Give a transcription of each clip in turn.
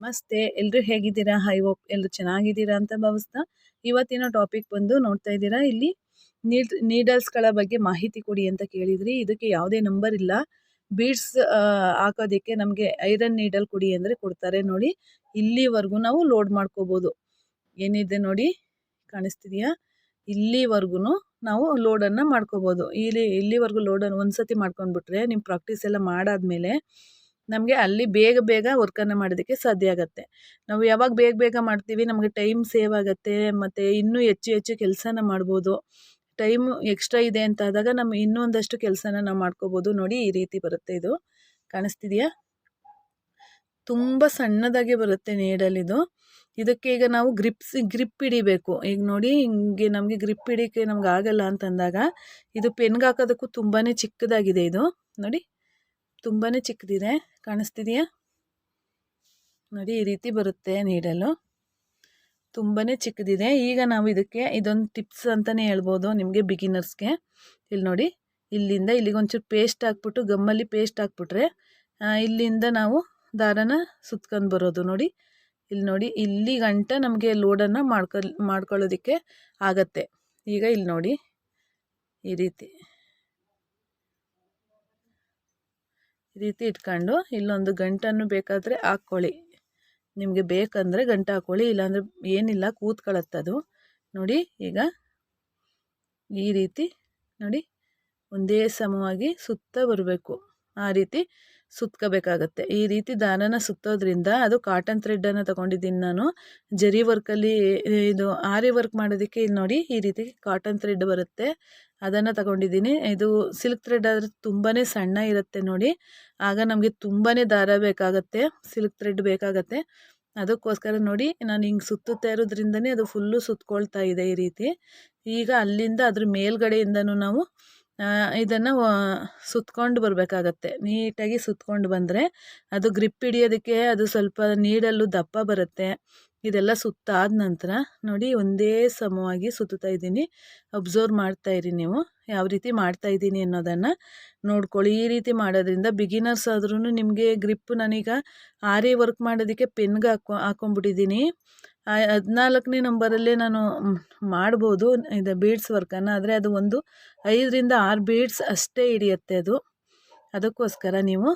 ನಮಸ್ತೆ. ಎಲ್ಲರೂ ಹೇಗಿದ್ದೀರಾ? ಹೈ ಹೋಪ್ ಎಲ್ಲರೂ ಚೆನ್ನಾಗಿದ್ದೀರಾ ಅಂತ ಭಾವಿಸ್ತಾ ಇವತ್ತಿನ ಟಾಪಿಕ್ ಬಂದು ನೋಡ್ತಾ ಇದ್ದೀರಾ? ಇಲ್ಲಿ ನೀಡ್ ನೀಡಲ್ಸ್ಗಳ ಬಗ್ಗೆ ಮಾಹಿತಿ ಕೊಡಿ ಅಂತ ಕೇಳಿದ್ರಿ. ಇದಕ್ಕೆ ಯಾವುದೇ ನಂಬರ್ ಇಲ್ಲ. ಬೀಡ್ಸ್ ಹಾಕೋದಕ್ಕೆ ನಮಗೆ ಐರನ್ ನೀಡಲ್ ಕೊಡಿ ಅಂದರೆ ಕೊಡ್ತಾರೆ ನೋಡಿ. ಇಲ್ಲಿವರೆಗೂ ನಾವು ಲೋಡ್ ಮಾಡ್ಕೋಬೋದು. ಏನಿದೆ ನೋಡಿ? ಕಾಣಿಸ್ತಿದೆಯಾ? ಇಲ್ಲಿವರೆಗೂ ನಾವು ಲೋಡನ್ನು ಮಾಡ್ಕೋಬೋದು. ಇಲ್ಲಿ, ಇಲ್ಲಿವರೆಗೂ ಲೋಡನ್ನು ಒಂದು ಸತಿ ಮಾಡ್ಕೊಂಡ್ಬಿಟ್ರೆ ನಿಮ್ಮ ಪ್ರಾಕ್ಟೀಸ್ ಎಲ್ಲ ಮಾಡಾದ್ಮೇಲೆ ನಮಗೆ ಅಲ್ಲಿ ಬೇಗ ಬೇಗ ವರ್ಕನ್ನು ಮಾಡೋದಕ್ಕೆ ಸಾಧ್ಯ ಆಗುತ್ತೆ. ನಾವು ಯಾವಾಗ ಬೇಗ ಬೇಗ ಮಾಡ್ತೀವಿ, ನಮಗೆ ಟೈಮ್ ಸೇವ್ ಆಗುತ್ತೆ, ಮತ್ತು ಇನ್ನೂ ಹೆಚ್ಚು ಹೆಚ್ಚು ಕೆಲಸನ ಮಾಡ್ಬೋದು. ಟೈಮು ಎಕ್ಸ್ಟ್ರಾ ಇದೆ ಅಂತ ಆದಾಗ ನಮ್ಮ ಇನ್ನೊಂದಷ್ಟು ಕೆಲಸನ ನಾವು ಮಾಡ್ಕೋಬೋದು. ನೋಡಿ ಈ ರೀತಿ ಬರುತ್ತೆ ಇದು. ಕಾಣಿಸ್ತಿದೆಯಾ? ತುಂಬ ಸಣ್ಣದಾಗಿ ಬರುತ್ತೆ ನೀಡಲಿದು ಇದಕ್ಕೆ ಈಗ ನಾವು ಗ್ರಿಪ್ಸ್, ಗ್ರಿಪ್ ಹಿಡಿಬೇಕು. ಈಗ ನೋಡಿ ಹಿಂಗೆ ನಮಗೆ ಗ್ರಿಪ್ ಹಿಡಿಕೆ ನಮ್ಗೆ ಆಗಲ್ಲ ಅಂತಂದಾಗ ಇದು ಪೆನ್ಗೆ ಹಾಕೋದಕ್ಕೂ ತುಂಬಾ ಚಿಕ್ಕದಾಗಿದೆ ಇದು. ನೋಡಿ. ತುಂಬಾ ಚಿಕ್ಕದಿದೆ. ಕಾಣಿಸ್ತಿದೆಯಾ? ನೋಡಿ, ಈ ರೀತಿ ಬರುತ್ತೆ ನೀಡಲು. ತುಂಬಾ ಚಿಕ್ಕದಿದೆ. ಈಗ ನಾವು ಇದಕ್ಕೆ ಇದೊಂದು ಟಿಪ್ಸ್ ಅಂತಲೇ ಹೇಳ್ಬೋದು ನಿಮಗೆ ಬಿಗಿನರ್ಸ್ಗೆ ಇಲ್ಲಿ ನೋಡಿ, ಇಲ್ಲಿಂದ ಇಲ್ಲಿಗೆ ಒಂಚೂರು ಪೇಸ್ಟ್ ಹಾಕ್ಬಿಟ್ಟು, ಗಮ್ಮಲ್ಲಿ ಪೇಸ್ಟ್ ಹಾಕ್ಬಿಟ್ರೆ ಇಲ್ಲಿಂದ ನಾವು ದಾರನ ಸುತ್ಕೊಂಡು ಬರೋದು. ನೋಡಿ, ಇಲ್ಲಿ ನೋಡಿ, ಇಲ್ಲಿ ಗಂಟ ನಮಗೆ ಲೋಡನ್ನು ಮಾಡ್ಕೊ, ಮಾಡ್ಕೊಳ್ಳೋದಕ್ಕೆ ಆಗತ್ತೆ. ಈಗ ಇಲ್ಲಿ ನೋಡಿ, ಈ ರೀತಿ ಈ ರೀತಿ ಇಟ್ಕೊಂಡು ಇಲ್ಲೊಂದು ಗಂಟನ್ನು ಬೇಕಾದರೆ ಹಾಕ್ಕೊಳ್ಳಿ. ನಿಮಗೆ ಬೇಕಂದರೆ ಗಂಟು ಹಾಕ್ಕೊಳ್ಳಿ, ಇಲ್ಲಾಂದರೆ ಏನಿಲ್ಲ, ಕೂತ್ಕೊಳತ್ತದು. ನೋಡಿ, ಈಗ ಈ ರೀತಿ ನೋಡಿ, ಒಂದೇ ಸಮವಾಗಿ ಸುತ್ತ ಬರಬೇಕು. ಆ ರೀತಿ ಸುತ್ಕೋಬೇಕಾಗತ್ತೆ. ಈ ರೀತಿ ದಾರನ ಸುತ್ತೋದ್ರಿಂದ ಅದು ಕಾಟನ್ ಥ್ರೆಡ್ಡನ್ನು ತೊಗೊಂಡಿದ್ದೀನಿ ನಾನು. ಜರಿ ವರ್ಕಲ್ಲಿ ಇದು ಆರಿ ವರ್ಕ್ ಮಾಡೋದಕ್ಕೆ ಇಲ್ಲಿ ನೋಡಿ ಈ ರೀತಿ ಕಾಟನ್ ಥ್ರೆಡ್ ಬರುತ್ತೆ. ಅದನ್ನು ತಗೊಂಡಿದ್ದೀನಿ. ಇದು ಸಿಲ್ಕ್ ಥ್ರೆಡ್ ಆದರೆ ತುಂಬಾ ಸಣ್ಣ ಇರುತ್ತೆ ನೋಡಿ. ಆಗ ನಮಗೆ ತುಂಬಾ ದಾರ ಬೇಕಾಗತ್ತೆ. ಸಿಲ್ಕ್ ಥ್ರೆಡ್ ಬೇಕಾಗತ್ತೆ. ಅದಕ್ಕೋಸ್ಕರ ನೋಡಿ ನಾನು ಹಿಂಗೆ ಸುತ್ತುತ್ತಾ ಇರೋದ್ರಿಂದನೇ ಅದು ಫುಲ್ಲು ಸುತ್ಕೊಳ್ತಾ ಇದೆ ಈ ರೀತಿ. ಈಗ ಅಲ್ಲಿಂದ ಅದ್ರ ಮೇಲ್ಗಡೆಯಿಂದನೂ ನಾವು ಇದನ್ನು ಸುತ್ಕೊಂಡು ಬರಬೇಕಾಗತ್ತೆ. ನೀಟಾಗಿ ಸುತ್ಕೊಂಡು ಬಂದರೆ ಅದು ಗ್ರಿಪ್ ಹಿಡಿಯೋದಕ್ಕೆ ಅದು ಸ್ವಲ್ಪ ನೀಡಲ್ಲೂ ದಪ್ಪ ಬರುತ್ತೆ. ಇದೆಲ್ಲ ಸುತ್ತಾದ ನಂತರ ನೋಡಿ ಒಂದೇ ಸಮವಾಗಿ ಸುತ್ತುತ್ತಾ ಇದ್ದೀನಿ. ಅಬ್ಸರ್ವ್ ಮಾಡ್ತಾ ಇರಿ ನೀವು. ಯಾವ ರೀತಿ ಮಾಡ್ತಾ ಇದ್ದೀನಿ ಅನ್ನೋದನ್ನು ನೋಡ್ಕೊಳ್ಳಿ. ಈ ರೀತಿ ಮಾಡೋದ್ರಿಂದ ಬಿಗಿನರ್ಸ್ ಆದ್ರೂ ನಿಮಗೆ ಗ್ರಿಪ್ ನಾನೀಗ ಆರಿ ವರ್ಕ್ ಮಾಡೋದಕ್ಕೆ ಪೆನ್ಗೆ ಹಾಕೊ, ಹಾಕೊಂಡ್ಬಿಟ್ಟಿದ್ದೀನಿ. ಹದಿನಾಲ್ಕನೇ ನಂಬರಲ್ಲೇ ನಾನು ಮಾಡ್ಬೋದು ಇದು ಬೀಡ್ಸ್ ವರ್ಕನ್ನು ಆದರೆ ಅದು ಒಂದು ಐದರಿಂದ ಆರು ಬೀಡ್ಸ್ ಅಷ್ಟೇ ಹಿಡಿಯುತ್ತೆ ಅದು. ಅದಕ್ಕೋಸ್ಕರ ನೀವು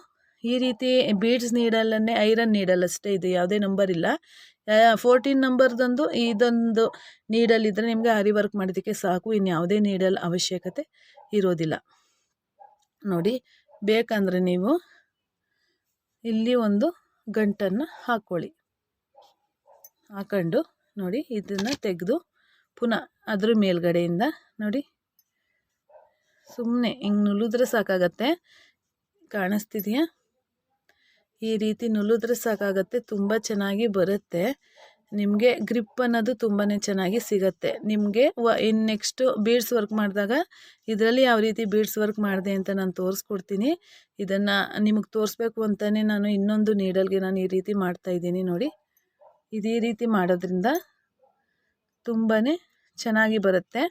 ಈ ರೀತಿ ಬೀಡ್ಸ್ ನೀಡಲ್ಲನ್ನೇ ಐರನ್ ನೀಡಲ್ ಅಷ್ಟೇ ಇದು. ಯಾವುದೇ ನಂಬರ್ ಇಲ್ಲ. ಫೋರ್ಟೀನ್ ನಂಬರ್ದೊಂದು ಇದೊಂದು ನೀಡಲ್ ಇದ್ದರೆ ನಿಮಗೆ ಹರಿ ವರ್ಕ್ ಮಾಡೋದಕ್ಕೆ ಸಾಕು. ಇನ್ಯಾವುದೇ ನೀಡಲ್ ಅವಶ್ಯಕತೆ ಇರೋದಿಲ್ಲ. ನೋಡಿ, ಬೇಕಂದರೆ ನೀವು ಇಲ್ಲಿ ಒಂದು ಗಂಟನ್ನು ಹಾಕ್ಕೊಳ್ಳಿ ಹಾಕೊಂಡು ನೋಡಿ ಇದನ್ನು ತೆಗೆದು ಪುನಃ ಅದ್ರ ಮೇಲ್ಗಡೆಯಿಂದ ನೋಡಿ. ಸುಮ್ಮನೆ ಹಿಂಗೆ ನುಲಿದ್ರೆ ಸಾಕಾಗತ್ತೆ. ಕಾಣಿಸ್ತಿದೆಯಾ? ಈ ರೀತಿ ನುಲಿದ್ರೆ ಸಾಕಾಗತ್ತೆ, ತುಂಬ ಚೆನ್ನಾಗಿ ಬರುತ್ತೆ. ನಿಮಗೆ ಗ್ರಿಪ್ ಅನ್ನೋದು ತುಂಬಾ ಚೆನ್ನಾಗಿ ಸಿಗತ್ತೆ. ನಿಮಗೆ ವ ಇನ್ನು ನೆಕ್ಸ್ಟು ಬೀಡ್ಸ್ ವರ್ಕ್ ಮಾಡಿದಾಗ ಇದರಲ್ಲಿ ಯಾವ ರೀತಿ ಬೀಡ್ಸ್ ವರ್ಕ್ ಮಾಡಿದೆ ಅಂತ ನಾನು ತೋರಿಸ್ಕೊಡ್ತೀನಿ. ಇದನ್ನು ನಿಮಗೆ ತೋರಿಸ್ಬೇಕು ಅಂತಲೇ ನಾನು ಇನ್ನೊಂದು ನೀಡಲ್ಗೆ ನಾನು ಈ ರೀತಿ ಮಾಡ್ತಾಯಿದ್ದೀನಿ ನೋಡಿ. ಇದೇ ರೀತಿ ಮಾಡೋದ್ರಿಂದ ತುಂಬಾ ಚೆನ್ನಾಗಿ ಬರುತ್ತೆ.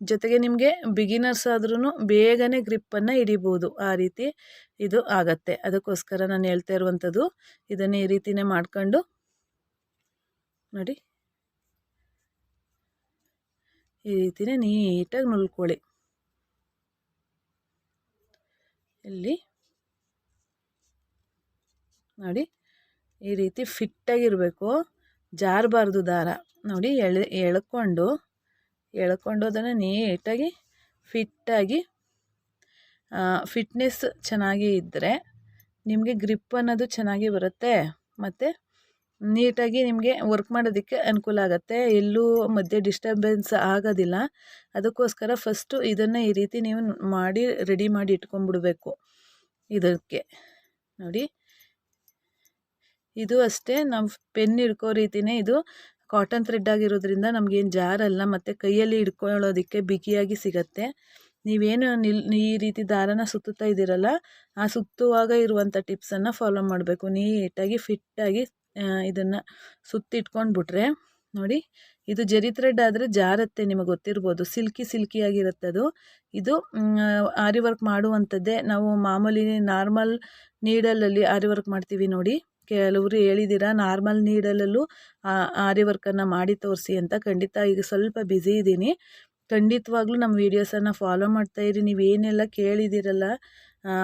ಜೊತೆಗೆ ನಿಮಗೆ ಬಿಗಿನರ್ಸ್ ಆದ್ರೂ ಬೇಗನೆ ಗ್ರಿಪ್ಪನ್ನು ಹಿಡಿಬೋದು. ಆ ರೀತಿ ಇದು ಆಗತ್ತೆ. ಅದಕ್ಕೋಸ್ಕರ ನಾನು ಹೇಳ್ತಾ ಇರುವಂಥದ್ದು, ಇದನ್ನು ಈ ರೀತಿಯೇ ಮಾಡ್ಕೊಂಡು ನೋಡಿ. ಈ ರೀತಿಯೇ ನೀಟಾಗಿ ನುಲ್ಕೊಳ್ಳಿ. ಇಲ್ಲಿ ನೋಡಿ, ಈ ರೀತಿ ಫಿಟ್ಟಾಗಿರಬೇಕು ಜಾರಬಾರ್ದು ದಾರ. ನೋಡಿ ಎಳೆ, ಎಳ್ಕೊಂಡು ಎಳ್ಕೊಂಡು ಅದನ್ನು ನೀಟಾಗಿ ಫಿಟ್ಟಾಗಿ ಫಿಟ್ನೆಸ್ ಚೆನ್ನಾಗಿ ಇದ್ದರೆ ನಿಮಗೆ ಗ್ರಿಪ್ ಅನ್ನೋದು ಚೆನ್ನಾಗಿ ಬರುತ್ತೆ. ಮತ್ತು ನೀಟಾಗಿ ನಿಮಗೆ ವರ್ಕ್ ಮಾಡೋದಕ್ಕೆ ಅನುಕೂಲ ಆಗುತ್ತೆ. ಎಲ್ಲೂ ಮಧ್ಯೆ ಡಿಸ್ಟರ್ಬೆನ್ಸ್ ಆಗೋದಿಲ್ಲ. ಅದಕ್ಕೋಸ್ಕರ ಫಸ್ಟು ಇದನ್ನು ಈ ರೀತಿ ನೀವು ಮಾಡಿ, ರೆಡಿ ಮಾಡಿ ಇಟ್ಕೊಂಡ್ಬಿಡ್ಬೇಕು. ಇದಕ್ಕೆ. ನೋಡಿ. ಇದು ಅಷ್ಟೇ ನಾವು ಪೆನ್ ಹಿಡ್ಕೋ ರೀತಿನೇ ಇದು ಕಾಟನ್ ಥ್ರೆಡ್ ಆಗಿರೋದ್ರಿಂದ ನಮಗೇನು ಜಾರಲ್ಲ ಮತ್ತು ಕೈಯಲ್ಲಿ ಹಿಡ್ಕೊಳ್ಳೋದಕ್ಕೆ ಬಿಗಿಯಾಗಿ ಸಿಗತ್ತೆ. ನೀವೇನು ನಿಲ್, ಈ ರೀತಿ ದಾರನ ಸುತ್ತುತ್ತಾ ಇದ್ದೀರಲ್ಲ, ಆ ಸುತ್ತುವಾಗ ಇರುವಂಥ ಟಿಪ್ಸನ್ನು ಫಾಲೋ ಮಾಡಬೇಕು. ನೀಟಾಗಿ ಫಿಟ್ಟಾಗಿ ಇದನ್ನು ಸುತ್ತಿಟ್ಕೊಂಡ್ಬಿಟ್ರೆ, ನೋಡಿ, ಇದು ಜರಿ ಥ್ರೆಡ್ ಆದರೆ ಜಾರತ್ತೆ ನಿಮಗೆ ಗೊತ್ತಿರ್ಬೋದು. ಸಿಲ್ಕಿ ಸಿಲ್ಕಿ ಆಗಿರುತ್ತೆ ಅದು. ಇದು ಆರಿ ವರ್ಕ್ ಮಾಡುವಂಥದ್ದೇ ನಾವು ಮಾಮೂಲಿ ನಾರ್ಮಲ್ ನೀಡಲಲ್ಲಿ ಆರಿ ವರ್ಕ್ ಮಾಡ್ತೀವಿ ನೋಡಿ. ಕೆಲವರು ಹೇಳಿದ್ದೀರಾ ನಾರ್ಮಲ್ ನೀಡಲಲ್ಲೂ ಆರಿ ವರ್ಕನ್ನು ಮಾಡಿ ತೋರಿಸಿ ಅಂತ ಖಂಡಿತ ಈಗ ಸ್ವಲ್ಪ ಬ್ಯುಸಿ ಇದ್ದೀನಿ ಖಂಡಿತವಾಗ್ಲೂ ನಮ್ಮ ವೀಡಿಯೋಸನ್ನು ಫಾಲೋ ಮಾಡ್ತಾಯಿರಿ ನೀವೇನೆಲ್ಲ ಕೇಳಿದ್ದೀರಲ್ಲ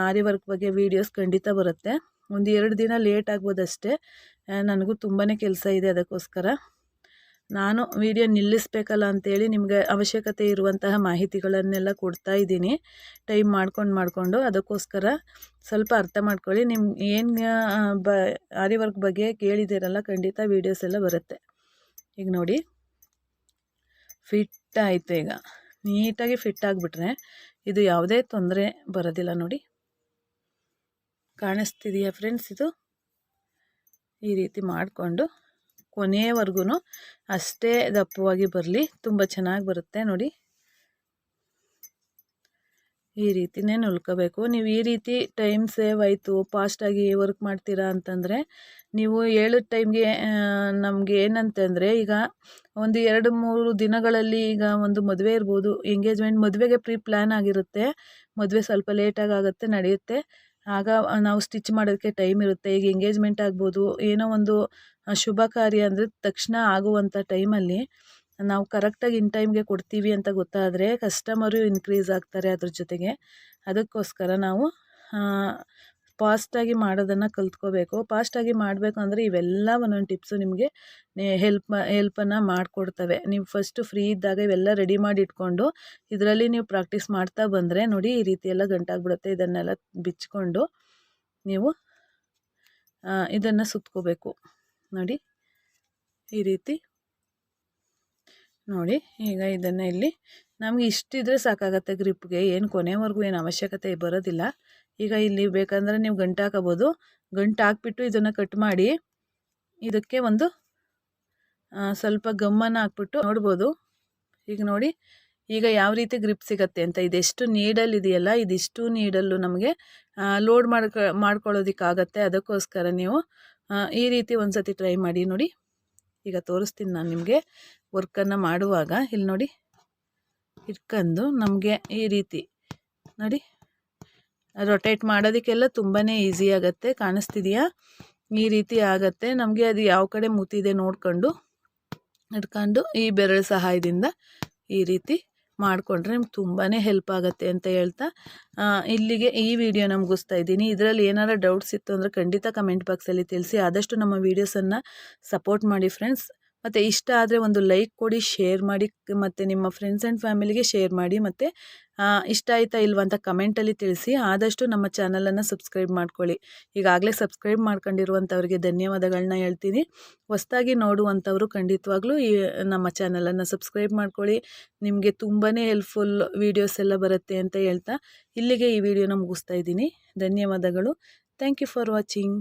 ಆರಿ ವರ್ಕ್ ಬಗ್ಗೆ ವೀಡಿಯೋಸ್ ಖಂಡಿತ ಬರುತ್ತೆ. ಒಂದು ಎರಡು ದಿನ ಲೇಟ್ ಆಗ್ಬೋದಷ್ಟೇ. ನನಗೂ ತುಂಬಾ ಕೆಲಸ ಇದೆ ಅದಕ್ಕೋಸ್ಕರ. ನಾನು ವಿಡಿಯೋ ನಿಲ್ಲಿಸ್ಬೇಕಲ್ಲ ಅಂತೇಳಿ ನಿಮಗೆ ಅವಶ್ಯಕತೆ ಇರುವಂತಹ ಮಾಹಿತಿಗಳನ್ನೆಲ್ಲ ಕೊಡ್ತಾ ಇದ್ದೀನಿ. ಟೈಮ್ ಮಾಡ್ಕೊಂಡು ಮಾಡಿಕೊಂಡು ಅದಕ್ಕೋಸ್ಕರ ಸ್ವಲ್ಪ ಅರ್ಥ ಮಾಡ್ಕೊಳ್ಳಿ. ನಿಮ್ಮ ಏನು ಬ, ಆರಿ ವರ್ಕ್ ಬಗ್ಗೆ ಕೇಳಿದ್ದೀರಲ್ಲ ಖಂಡಿತ ವೀಡಿಯೋಸ್ ಎಲ್ಲ ಬರುತ್ತೆ. ಈಗ ನೋಡಿ. ಫಿಟ್ ಆಯಿತು ಈಗ. ನೀಟಾಗಿ ಫಿಟ್ ಆಗಿಬಿಟ್ರೆ ಇದು ಯಾವುದೇ ತೊಂದರೆ ಬರೋದಿಲ್ಲ ನೋಡಿ. ಕಾಣಿಸ್ತಿದೆಯಾ ಫ್ರೆಂಡ್ಸ್ ಇದು? ಈ ರೀತಿ ಮಾಡಿಕೊಂಡು ಕೊನೆಯವರೆಗೂ ಅಷ್ಟೇ ದಪ್ಪವಾಗಿ ಬರಲಿ. ತುಂಬ ಚೆನ್ನಾಗಿ ಬರುತ್ತೆ ನೋಡಿ. ಈ ರೀತಿನೇ ನುಲ್ಕೋಬೇಕು. ನೀವು ಈ ರೀತಿ ಟೈಮ್ ಸೇವ್ ಆಯಿತು ಫಾಸ್ಟಾಗಿ ವರ್ಕ್ ಮಾಡ್ತೀರಾ ಅಂತಂದರೆ, ನೀವು ಹೇಳಿದ ಟೈಮ್ಗೆ ನಮಗೆ ಏನಂತಂದರೆ, ಈಗ ಒಂದು ಎರಡು ಮೂರು ದಿನಗಳಲ್ಲಿ ಈಗ ಒಂದು ಮದುವೆ ಇರ್ಬೋದು. ಎಂಗೇಜ್ಮೆಂಟ್ ಮದುವೆಗೆ ಪ್ರೀ ಪ್ಲ್ಯಾನ್ ಆಗಿರುತ್ತೆ. ಮದುವೆ ಸ್ವಲ್ಪ ಲೇಟಾಗಿ ಆಗುತ್ತೆ, ನಡೆಯುತ್ತೆ. ಆಗ ನಾವು ಸ್ಟಿಚ್ ಮಾಡೋದಕ್ಕೆ ಟೈಮ್ ಇರುತ್ತೆ. ಈಗ ಎಂಗೇಜ್ಮೆಂಟ್ ಆಗ್ಬೋದು, ಏನೋ ಒಂದು ಶುಭ ಕಾರ್ಯ ಅಂದರೆ ತಕ್ಷಣ ಆಗುವಂಥ ಟೈಮಲ್ಲಿ ನಾವು ಕರೆಕ್ಟಾಗಿ ಇನ್ ಟೈಮ್ಗೆ ಕೊಡ್ತೀವಿ ಅಂತ ಗೊತ್ತಾದರೆ ಕಸ್ಟಮರು ಇನ್ಕ್ರೀಸ್ ಆಗ್ತಾರೆ ಅದ್ರ ಜೊತೆಗೆ. ಅದಕ್ಕೋಸ್ಕರ ನಾವು ಫಾಸ್ಟಾಗಿ ಮಾಡೋದನ್ನು ಕಲ್ತ್ಕೋಬೇಕು. ಫಾಸ್ಟಾಗಿ ಮಾಡಬೇಕು ಅಂದರೆ ಇವೆಲ್ಲ ಒಂದೊಂದು ಟಿಪ್ಸು ನಿಮಗೆ ಹೆಲ್ಪ್ ಹೆಲ್ಪನ್ನು ಮಾಡಿಕೊಡ್ತವೆ. ನೀವು ಫಸ್ಟು ಫ್ರೀ ಇದ್ದಾಗ ಇವೆಲ್ಲ ರೆಡಿ ಮಾಡಿ ಇಟ್ಕೊಂಡು ಇದರಲ್ಲಿ ನೀವು ಪ್ರಾಕ್ಟೀಸ್ ಮಾಡ್ತಾ ಬಂದರೆ ನೋಡಿ ಈ ರೀತಿ ಎಲ್ಲ ಗಂಟಾಗ್ಬಿಡುತ್ತೆ ಇದನ್ನೆಲ್ಲ ಬಿಚ್ಕೊಂಡು ನೀವು ಇದನ್ನು ಸುತ್ಕೋಬೇಕು. ನೋಡಿ, ಈ ರೀತಿ. ನೋಡಿ, ಈಗ ಇದನ್ನು ಇಲ್ಲಿ ನಮಗೆ ಇಷ್ಟಿದ್ರೆ ಸಾಕಾಗತ್ತೆ ಗ್ರಿಪ್ಗೆ. ಏನು ಕೊನೆವರೆಗೂ ಏನು ಅವಶ್ಯಕತೆ ಬರೋದಿಲ್ಲ. ಈಗ ಇಲ್ಲಿ ಬೇಕಂದರೆ ನೀವು ಗಂಟು ಹಾಕೋಬೋದು. ಗಂಟು ಹಾಕ್ಬಿಟ್ಟು ಇದನ್ನು ಕಟ್ ಮಾಡಿ ಇದಕ್ಕೆ ಒಂದು ಸ್ವಲ್ಪ ಗಮ್ಮನ್ನು ಹಾಕ್ಬಿಟ್ಟು ನೋಡ್ಬೋದು. ಈಗ ನೋಡಿ, ಈಗ ಯಾವ ರೀತಿ ಗ್ರಿಪ್ ಸಿಗತ್ತೆ ಅಂತ. ಇದೆಷ್ಟು ನೀಡಲ್ ಇದೆಯಲ್ಲ, ಇದಿಷ್ಟು ನೀಡಲ್ಲು ನಮಗೆ ಲೋಡ್ ಮಾಡ್ಕೊ, ಮಾಡ್ಕೊಳ್ಳೋದಕ್ಕಾಗತ್ತೆ. ಅದಕ್ಕೋಸ್ಕರ ನೀವು ಈ ರೀತಿ ಒಂದು ಸತಿ ಟ್ರೈ ಮಾಡಿ ನೋಡಿ. ಈಗ ತೋರಿಸ್ತೀನಿ ನಾನು ನಿಮಗೆ ವರ್ಕನ್ನು ಮಾಡುವಾಗ. ಇಲ್ಲಿ ನೋಡಿ ಇಟ್ಕೊಂಡು ನಮಗೆ ಈ ರೀತಿ. ನೋಡಿ. ರೊಟೇಟ್ ಮಾಡೋದಕ್ಕೆಲ್ಲ ತುಂಬಾ ಈಸಿ ಆಗುತ್ತೆ. ಕಾಣಿಸ್ತಿದೆಯಾ? ಈ ರೀತಿ ಆಗುತ್ತೆ. ನಮಗೆ ಅದು ಯಾವ ಕಡೆ ಮುತ್ತಿದೆ ನೋಡ್ಕೊಂಡು ಇಟ್ಕೊಂಡು ಈ ಬೆರಳು ಸಹಾಯದಿಂದ ಈ ರೀತಿ ಮಾಡಿಕೊಂಡ್ರೆ ನಿಮ್ಗೆ ತುಂಬಾ ಹೆಲ್ಪ್ ಆಗುತ್ತೆ ಅಂತ ಹೇಳ್ತಾ. ಇಲ್ಲಿಗೆ ಈ ವಿಡಿಯೋ ಮುಗಿಸ್ತಾ ಇದ್ದೀನಿ. ಇದರಲ್ಲಿ ಏನಾರು ಡೌಟ್ಸ್ ಇತ್ತು ಅಂದರೆ ಖಂಡಿತ ಕಮೆಂಟ್ ಬಾಕ್ಸಲ್ಲಿ ತಿಳಿಸಿ. ಆದಷ್ಟು ನಮ್ಮ ವೀಡಿಯೋಸನ್ನು ಸಪೋರ್ಟ್ ಮಾಡಿ ಫ್ರೆಂಡ್ಸ್ ಮತ್ತು ಇಷ್ಟ ಆದರೆ ಒಂದು ಲೈಕ್ ಕೊಡಿ ಶೇರ್ ಮಾಡಿ, ಮತ್ತು ನಿಮ್ಮ ಫ್ರೆಂಡ್ಸ್ ಆ್ಯಂಡ್ ಫ್ಯಾಮಿಲಿಗೆ ಶೇರ್ ಮಾಡಿ, ಮತ್ತು ಇಷ್ಟ ಆಯಿತಾ ಇಲ್ವಾ ಅಂತ ಕಮೆಂಟಲ್ಲಿ ತಿಳಿಸಿ. ಆದಷ್ಟು ನಮ್ಮ ಚಾನಲನ್ನು ಸಬ್ಸ್ಕ್ರೈಬ್ ಮಾಡ್ಕೊಳ್ಳಿ. ಈಗಾಗಲೇ ಸಬ್ಸ್ಕ್ರೈಬ್ ಮಾಡ್ಕೊಂಡಿರುವಂಥವ್ರಿಗೆ ಧನ್ಯವಾದಗಳನ್ನ ಹೇಳ್ತೀನಿ. ಹೊಸ್ದಾಗಿ ನೋಡುವಂಥವರು ಖಂಡಿತವಾಗ್ಲೂ ಈ, ನಮ್ಮ ಚಾನಲನ್ನು ಸಬ್ಸ್ಕ್ರೈಬ್ ಮಾಡ್ಕೊಳ್ಳಿ. ನಿಮಗೆ ತುಂಬಾ ಹೆಲ್ಪ್ಫುಲ್ ವೀಡಿಯೋಸ್ ಎಲ್ಲ ಬರುತ್ತೆ ಅಂತ ಹೇಳ್ತಾ ಇಲ್ಲಿಗೆ ಈ ವಿಡಿಯೋನ ಮುಗಿಸ್ತಾ ಇದ್ದೀನಿ. ಧನ್ಯವಾದಗಳು. Thank you for watching